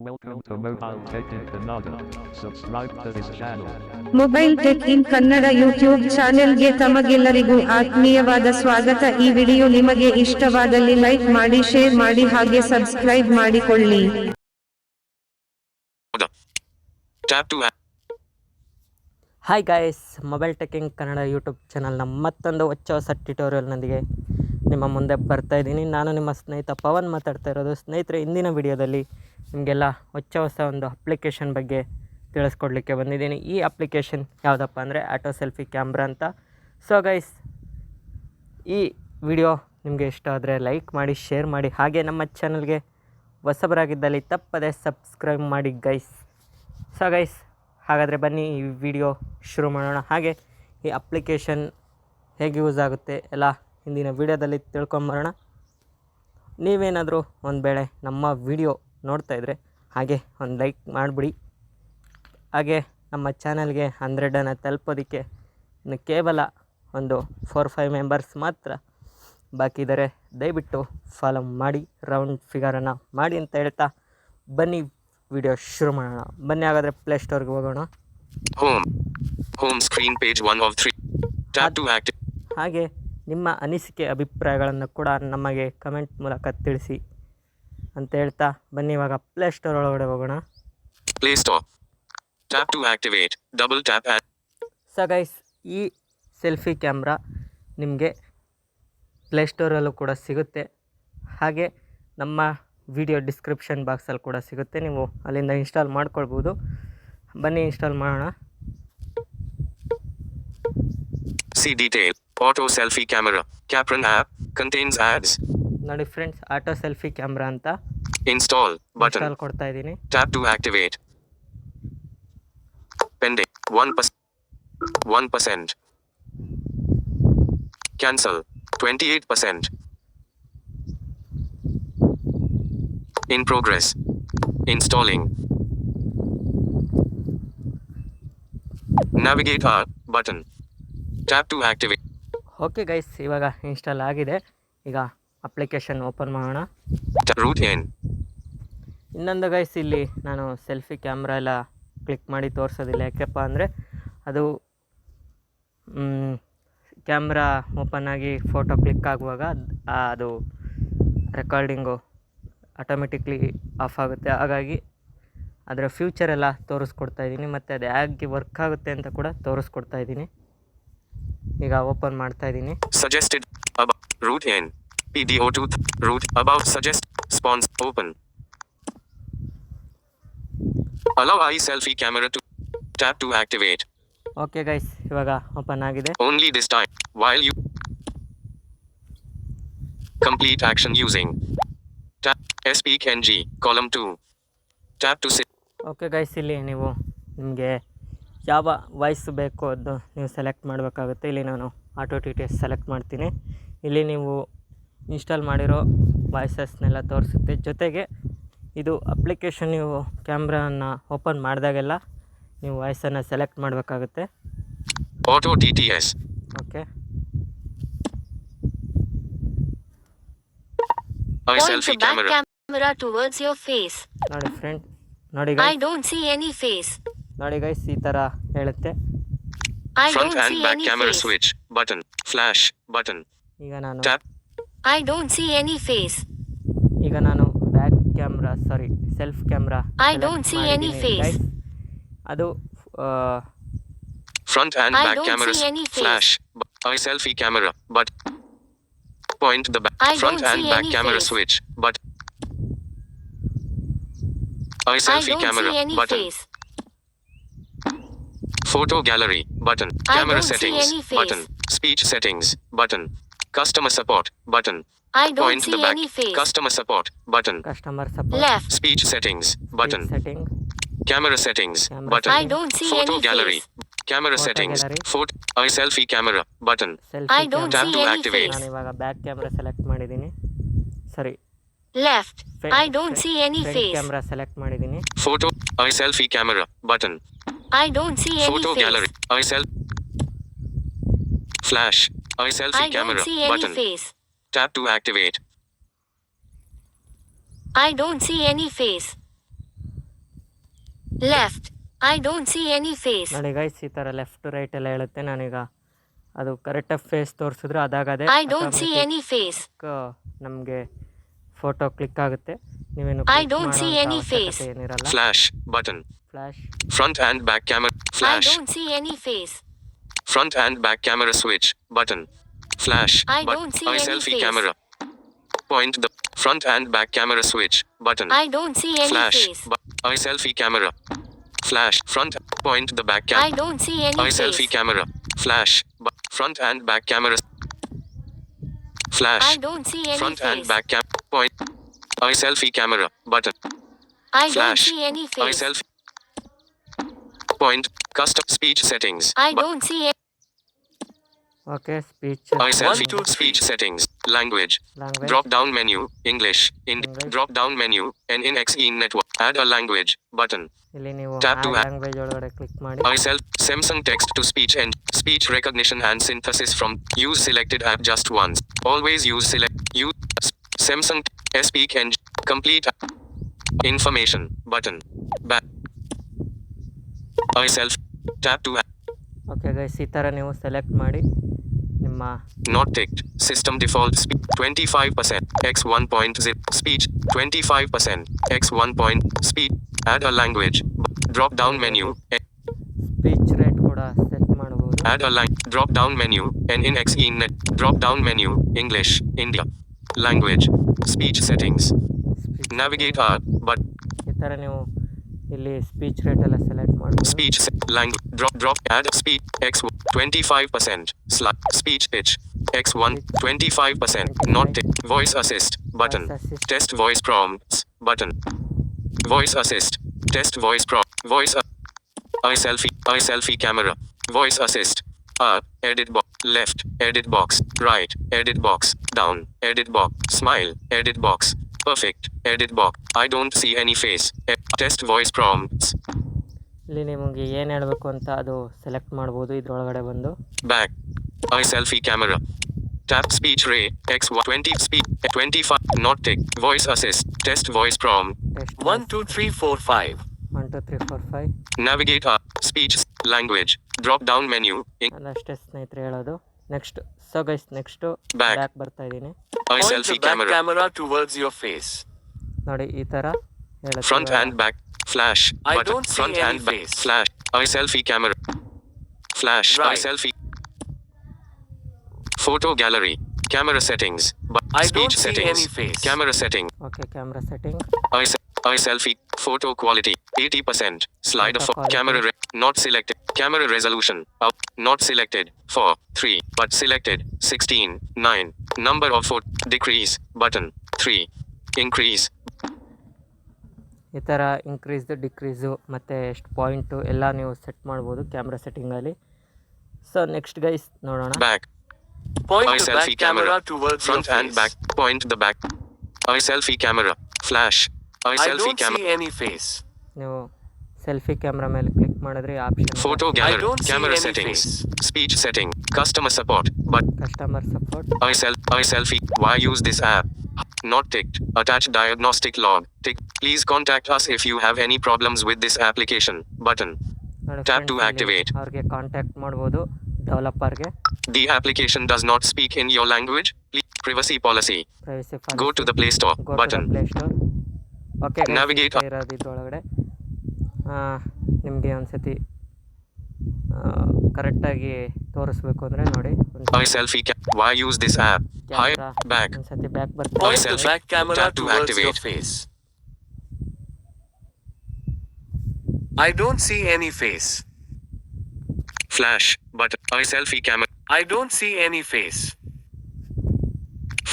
Welcome to Mobile Tech in Kannada. Subscribe to this channel. Mobile tech in Kannada YouTube ಚಾನೆಲ್ಗೆ ತಮಗೆಲ್ಲರಿಗೂ ಆತ್ಮೀಯವಾದ ಸ್ವಾಗತ ಈ ವಿಡಿಯೋ ನಿಮಗೆ ಇಷ್ಟವಾದಲ್ಲಿ ಲೈಕ್ ಮಾಡಿ ಶೇರ್ ಮಾಡಿ ಹಾಗೆ ಸಬ್ಸ್ಕ್ರೈಬ್ ಮಾಡಿಕೊಳ್ಳಿ Tap to add. Hi guys mobile tech in Kannada YouTube ಚಾನಲ್ನ ಮತ್ತೊಂದು ಹೊಚ್ಚ ಹೊಸ ಟ್ಯುಟೋರಿಯಲ್ನೊಂದಿಗೆ ನಿಮ್ಮ ಮುಂದೆ ಬರ್ತಾ ಇದ್ದೀನಿ. ನಾನು ನಿಮ್ಮ ಸ್ನೇಹಿತ ಪವನ್ ಮಾತಾಡ್ತಾ ಇರೋದು. ಸ್ನೇಹಿತರೆ, ಇಂದಿನ ವಿಡಿಯೋದಲ್ಲಿ ನಿಮಗೆಲ್ಲ ಹೊಚ್ಚ ಹೊಸ ಒಂದು ಅಪ್ಲಿಕೇಶನ್ ಬಗ್ಗೆ ತಿಳಿಸ್ಕೊಡ್ಲಿಕ್ಕೆ ಬಂದಿದ್ದೀನಿ. ಈ ಅಪ್ಲಿಕೇಶನ್ ಯಾವುದಪ್ಪ ಅಂದರೆ ಆಟೋ ಸೆಲ್ಫಿ ಕ್ಯಾಮ್ರಾ ಅಂತ. ಸೊ ಗೈಸ್ ಈ ವಿಡಿಯೋ ನಿಮಗೆ ಇಷ್ಟ ಆದರೆ ಲೈಕ್ ಮಾಡಿ, ಶೇರ್ ಮಾಡಿ. ಹಾಗೆ ನಮ್ಮ ಚಾನಲ್ಗೆ ಹೊಸಬರಾಗಿದ್ದಲ್ಲಿ ತಪ್ಪದೆ ಸಬ್ಸ್ಕ್ರೈಬ್ ಮಾಡಿ ಗೈಸ್ ಸೊ ಗೈಸ್ ಹಾಗಾದರೆ ಬನ್ನಿ ಈ ವಿಡಿಯೋ ಶುರು ಮಾಡೋಣ. ಹಾಗೆ ಈ ಅಪ್ಲಿಕೇಶನ್ ಹೇಗೆ ಯೂಸ್ ಆಗುತ್ತೆ ಎಲ್ಲ ಹಿಂದಿನ ವಿಡಿಯೋದಲ್ಲಿ ತಿಳ್ಕೊಂಬರೋಣ. ನೀವೇನಾದರೂ ಒಂದು ವೇಳೆ ನಮ್ಮ ವಿಡಿಯೋ ನೋಡ್ತಾ ಇದ್ದರೆ ಹಾಗೆ ಒಂದು ಲೈಕ್ ಮಾಡಿಬಿಡಿ. ಹಾಗೆ ನಮ್ಮ ಚಾನಲ್ಗೆ ಹಂಡ್ರೆಡನ್ನು ತಲುಪೋದಕ್ಕೆ ಇನ್ನು ಕೇವಲ ಒಂದು ಫೋರ್ ಫೈವ್ ಮೆಂಬರ್ಸ್ ಮಾತ್ರ ಬಾಕಿ ಇದ್ದಾರೆ ದಯವಿಟ್ಟು ಫಾಲೋ ಮಾಡಿ ರೌಂಡ್ ಫಿಗರನ್ನು ಮಾಡಿ ಅಂತ ಹೇಳ್ತಾ ಬನ್ನಿ ವಿಡಿಯೋ ಶುರು ಮಾಡೋಣ. ಬನ್ನಿ ಹಾಗಾದರೆ ಪ್ಲೇ ಸ್ಟೋರ್ಗೆ ಹೋಗೋಣ. Home home screen page 1 of 3. Tap to active. ಹಾಗೆ ನಿಮ್ಮ ಅನಿಸಿಕೆ ಅಭಿಪ್ರಾಯಗಳನ್ನು ಕೂಡ ನಮಗೆ ಕಮೆಂಟ್ ಮೂಲಕ ತಿಳಿಸಿ ಅಂತ ಹೇಳ್ತಾ ಬನ್ನಿ. ಇವಾಗ ಪ್ಲೇಸ್ಟೋರ್ ಒಳಗಡೆ ಹೋಗೋಣ. Play Store tap to activate double tap. So guys ಈ ಸೆಲ್ಫಿ ಕ್ಯಾಮ್ರಾ ನಿಮಗೆ ಪ್ಲೇಸ್ಟೋರಲ್ಲೂ ಕೂಡ ಸಿಗುತ್ತೆ. ಹಾಗೆ ನಮ್ಮ ವಿಡಿಯೋ ಡಿಸ್ಕ್ರಿಪ್ಷನ್ ಬಾಕ್ಸಲ್ಲಿ ಕೂಡ ಸಿಗುತ್ತೆ. ನೀವು ಅಲ್ಲಿಂದ ಇನ್ಸ್ಟಾಲ್ ಮಾಡ್ಕೊಳ್ಬೋದು. ಬನ್ನಿ ಇನ್ಸ್ಟಾಲ್ ಮಾಡೋಣ. See detail. Auto selfie camera. Capron app. Contains ads. ನೋಡಿ ಫ್ರೆಂಡ್ಸ್ ಆಟೋ ಸೆಲ್ಫಿ ಕ್ಯಾಮ್ರಾ ಅಂತ Install. Button. ಇನ್ಸ್ಟಾಲ್ ಕೊಡ್ತಾ ಇದ್ದೀನಿ Tap to activate. Pending. 1%. 1%. Cancel. 28%. In progress. Installing. Navigate R button. Tap to activate. Okay guys ಇವಾಗ install ಆಗಿದೆ. ಈಗ application open ಮಾಡೋಣ. ಇನ್ನೊಂದು guys ಇಲ್ಲಿ ನಾನು ಸೆಲ್ಫಿ ಕ್ಯಾಮ್ರಾ ಎಲ್ಲ ಕ್ಲಿಕ್ ಮಾಡಿ ತೋರಿಸೋದಿಲ್ಲ. ಯಾಕೆಪ್ಪ ಅಂದರೆ ಅದು ಕ್ಯಾಮ್ರಾ ಓಪನ್ ಆಗಿ ಫೋಟೋ ಕ್ಲಿಕ್ ಆಗುವಾಗ ಅದು ರೆಕಾರ್ಡಿಂಗು ಆಟೋಮೆಟಿಕ್ಲಿ ಆಫ್ ಆಗುತ್ತೆ. ಹಾಗಾಗಿ ಅದರ ಫ್ಯೂಚರೆಲ್ಲ ತೋರಿಸ್ಕೊಡ್ತಾ ಇದ್ದೀನಿ. ಮತ್ತು ಅದು ಹೇಗೆ ವರ್ಕ್ ಆಗುತ್ತೆ ಅಂತ ಕೂಡ ತೋರಿಸ್ಕೊಡ್ತಾ ಇದ್ದೀನಿ. ಈಗ ಓಪನ್ ಮಾಡ್ತಾ ಇದ್ದೀನಿ Suggested. About. Root in. PDO2. th- Root. About. Suggest. Spawns. Open. Allow eye selfie camera to. Tap to activate. Okay guys ಇವಾಗ ಓಪನ್ ಆಗಿದೆ Only this time. While you. Complete action using. Tap. Speak NG. Column 2. Tap to sit. Okay guys ಇಲ್ಲಿ ನೀವು ನಿಮಗೆ ಯಾವ voice ಬೇಕು ಅದು ನೀವು select ಮಾಡಬೇಕಾಗುತ್ತೆ. ಇಲ್ಲಿ ನಾನು auto T T S select ಮಾಡ್ತೀನಿ. ಇಲ್ಲಿ ನೀವು ಇನ್ಸ್ಟಾಲ್ ಮಾಡಿರೋ ವಾಯ್ಸಸ್ನೆಲ್ಲ ತೋರಿಸುತ್ತೆ. ಜೊತೆಗೆ ಇದು ಅಪ್ಲಿಕೇಶನ್ ನೀವು ಕ್ಯಾಮ್ರಾನ ಓಪನ್ ಮಾಡಿದಾಗೆಲ್ಲ ನೀವು ವಾಯ್ಸನ್ನು ಸೆಲೆಕ್ಟ್ ಮಾಡಬೇಕಾಗುತ್ತೆ. Auto T okay S okay. ನೋಡಿ ಫ್ರೆಂಡ್ ನೋಡಿ I don't see any face. ನೋಡಿ ಗೈಸ್ ಈ ತರ ಹೇಳುತ್ತೆ. Front and back camera switch button flash button ಈಗ ನಾನು I don't see any face ಈಗ ನಾನು back camera sorry self camera I don't see any face ಅದು front and back camera flash I selfie camera but point the back front and back camera switch but I selfie camera face Photo gallery. Button. I Camera don't see settings. any face. Button. Speech settings. Button. Customer support. Button. I don't Point the see back. any face. Customer support. Button. Customer support Left. Speech settings. Button. Setting Camera settings. Camera Button. I don't see Photo any gallery. face. Camera Photo settings. gallery. Photo. Eye selfie camera. Button. Selfie I don't Tap see to any activate. face. ನಾನು ಇವಾಗ back camera select ಮಾಡಿದ್ದೀನಿ ಸರಿ Left. I don't see any front face. Camera select ಮಾಡಿದ್ದೀನಿ Photo. Eye selfie camera. Button. I don't see any Photo face. gallery. Eye self. Flash. Eye I selfie don't camera. see any Button. face. Tap to activate. I don't see any face. Left. I don't see any face. ನೋಡಿ guys ಈ ಥರ left right ಎಲ್ಲ ಹೇಳುತ್ತೆ ನಾನೀಗ ಅದು ಕರೆಕ್ಟಾಗಿ face ತೋರಿಸಿದ್ರೆ ಅದಾಗದೆ I don't see any face. ನಮಗೆ ಫೋಟೋ ಕ್ಲಿಕ್ ಆಗುತ್ತೆ ನೀವೇನು I click don't see ಮಾಡೋಂಥ any ಅವಶ್ಯಕತೆ face. Flash. Front and back camera. Flash. I don't see any face. Front and back camera switch. Button. Flash. I but- don't see I any selfie face. camera. Point the front and back camera switch. Button. I don't see any Flash. face. But- I selfie camera. Flash. Front. Point the back I don't see any I face. selfie camera. Flash. But- front and back camera. I don't see any Front face. and back cam. Point. I selfie camera. Button. I don't Flash. see any I selfie. Point. Custom speech settings. I Bu- don't see any. Okay speech Eye selfie. Speech settings. Language. Language Drop down menu. English. In English. drop down menu. NNXE network. Add a language button. ಇಲ್ಲಿ ನೀವು Tap to add. Language ಒಳಗಡೆ click ಮಾಡಿ iSelf Samsung text to speech and speech recognition and synthesis from use selected app just once. Always use select use Samsung Speak and complete information button. Back. iSelf tap to app. Okay guys ಈ ಥರ ನೀವು select ಮಾಡಿ ನಿಮ್ಮ not ticked. System default speed 25%. X 1.0 speech 25%. X 1 point speed. Add a language. Drop down menu. Speech rate ಕೂಡ set ಮಾಡ್ಬೋದು Add a line. Drop down menu. NNXE net. Drop down menu. English. India. Language. Speech settings. Speech Navigate R. But ಈ ಥರ ನೀವು ಇಲ್ಲಿ speech rate ಎಲ್ಲ select ಮಾಡ್ಬೋದು speech se- language. Drop drop. Add speed. X 25%. Sli- speech pitch. X1 25%. Not tick. Voice assist. Button. Voice assist. Test voice prompts. Button. Voice assist. Test voice prompt. Voice. a- eye selfie. Eye selfie camera. Voice assist. Up. Edit box. Left. Edit box. Right. Edit box. Down. Edit box. Smile. Edit box. Perfect. Edit box. I don't see any face. Test voice prompts. ಇಲ್ಲಿ ನಿಮಗೆ ಏನು ಹೇಳಬೇಕು ಅಂತ ಅದು select ಮಾಡ್ಬೋದು ಇದರೊಳಗಡೆ ಬಂದು back I selfie camera tap speech rate X 20 speech 25. Not not Voice assist. Test voice prompt. Test 1 2 3 4 5. One two three four five Navigate speech language drop down menu ಅದಷ್ಟೇ ಸ್ನೇಹಿತರೆ ಹೇಳೋದು Next so guys next Back. Back ಬರ್ತಾ ಇದ್ದೀನಿ eye Point selfie the back camera. camera towards your face. ನೋಡಿ ಈ ಥರ ಹೇಳುತ್ತೆ Front ಇವಾಗ. and back. Flash. I button. don't see Front any and back. face. Flash. Eye selfie camera. Flash. Eye Right. selfie. Photo gallery. Camera settings. Bu- I speech don't see settings. any face. Camera setting. Okay camera setting Eye, eye selfie. Photo quality. 80%. Slider for camera. Re- not selected. Camera resolution. Up. Not selected. 4. 3. But selected. 16. 9. Number of foot Decrease. Button. 3. Increase. ಈ ಥರ increase decrease ಮತ್ತು ಎಷ್ಟು point ಎಲ್ಲ ನೀವು set ಮಾಡ್ಬೋದು camera ಸೆಟ್ಟಿಂಗಲ್ಲಿ so next guys ನೋಡೋಣ Back. Point Eye the selfie back camera camera. towards Front your and face. back. Point the back. Eye selfie camera. Flash. Eye I selfie don't camera. see any face. ನೀವು selfie camera ಮೇಲೆ click ಮಾಡಿದ್ರೆ option Photo gallery. don't see Camera any settings. face. Speech setting. Customer support. But customer support eye self eye selfie. Why use this app? Not ticked. Attach diagnostic log. Tick. Please contact us if you have any problems with this application. Button. Tap to activate. ಅವ್ರಿಗೆ contact ಮಾಡ್ಬೋದು ಡೆವಲಪರ್ಗೆ The application does not speak in your language. Please. Privacy policy. Privacy Go to the Play Store. Go Button. Play store okay Navigate. ಇರೋದು ಇದ್ರೊಳಗಡೆ ನಿಮಗೆ ಒಂದ್ಸತಿ ಕರೆಕ್ಟಾಗಿ ತೋರಿಸ್ಬೇಕು ಅಂದರೆ ನೋಡಿ Eye selfie. Ca- Why use this app? Hi. Camera Back. ಒಂದ್ಸತಿ back ಬರ್ತಾ Point the selfie. back camera Tap to towards your activate. face. I don't see any face. Flash. Button. Eye selfie camera. I don't see any face.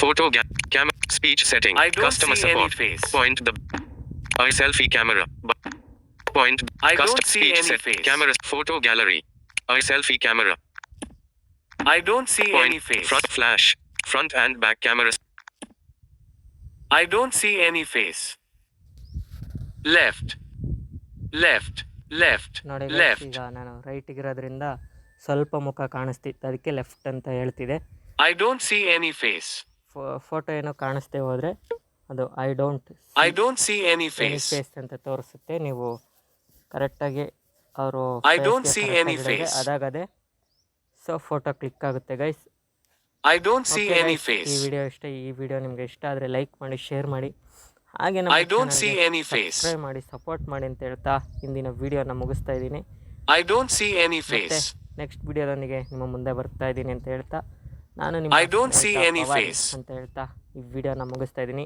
Photo ga- camera speech setting. I selfie camera. Point I custom don't see any set- face. Camera photo gallery. I selfie camera. I don't see Point any face. front flash. Front and back cameras. I don't see any face. Left. Left. Left. ನೋಡಿ guys, Left. ಈಗ ನಾನು ರೈಟಿಗಿರೋದ್ರಿಂದ ಸ್ವಲ್ಪ ಮುಖ ಕಾಣಿಸ್ತಿತ್ತು ಅದಕ್ಕೆ left ಅಂತ ಹೇಳ್ತಿದೆ I don't see any face. Photo ಏನೋ ಕಾಣಿಸ್ದೆ ಹೋದರೆ ಅದು I don't I don't see any face face ಅಂತ ತೋರಿಸುತ್ತೆ. ನೀವು ಕರೆಕ್ಟಾಗಿ ಅವರು I don't see any face ಅದಾಗದೆ ಸೊ ಫೋಟೋ ಕ್ಲಿಕ್ ಆಗುತ್ತೆ guys I don't see any face ಈ ವಿಡಿಯೋ ಇಷ್ಟ ಈ ವಿಡಿಯೋ ನಿಮಗೆ ಇಷ್ಟ ಆದರೆ ಲೈಕ್ ಮಾಡಿ ಶೇರ್ ಮಾಡಿ. ಹಾಗೆ ನಮ್ಮ I don't see any face subscribe ಮಾಡಿ ಸಪೋರ್ಟ್ ಮಾಡಿ ಅಂತ ಹೇಳ್ತಾ ಇಂದಿನ ವಿಡಿಯೋನ ಮುಗಿಸ್ತಾ ಇದ್ದೀನಿ. I don't see any face next next ವಿಡಿಯೋದೊಂದಿಗೆ ನಿಮ್ಮ ಮುಂದೆ ಬರ್ತಾ ಇದ್ದೀನಿ ಅಂತ ಹೇಳ್ತಾ. ನಾನು ನಿಮ್ಮ I don't see any face ಅಂತ ಹೇಳ್ತಾ ಈ ವಿಡಿಯೋನ ಮುಗಿಸ್ತಾ ಇದ್ದೀನಿ.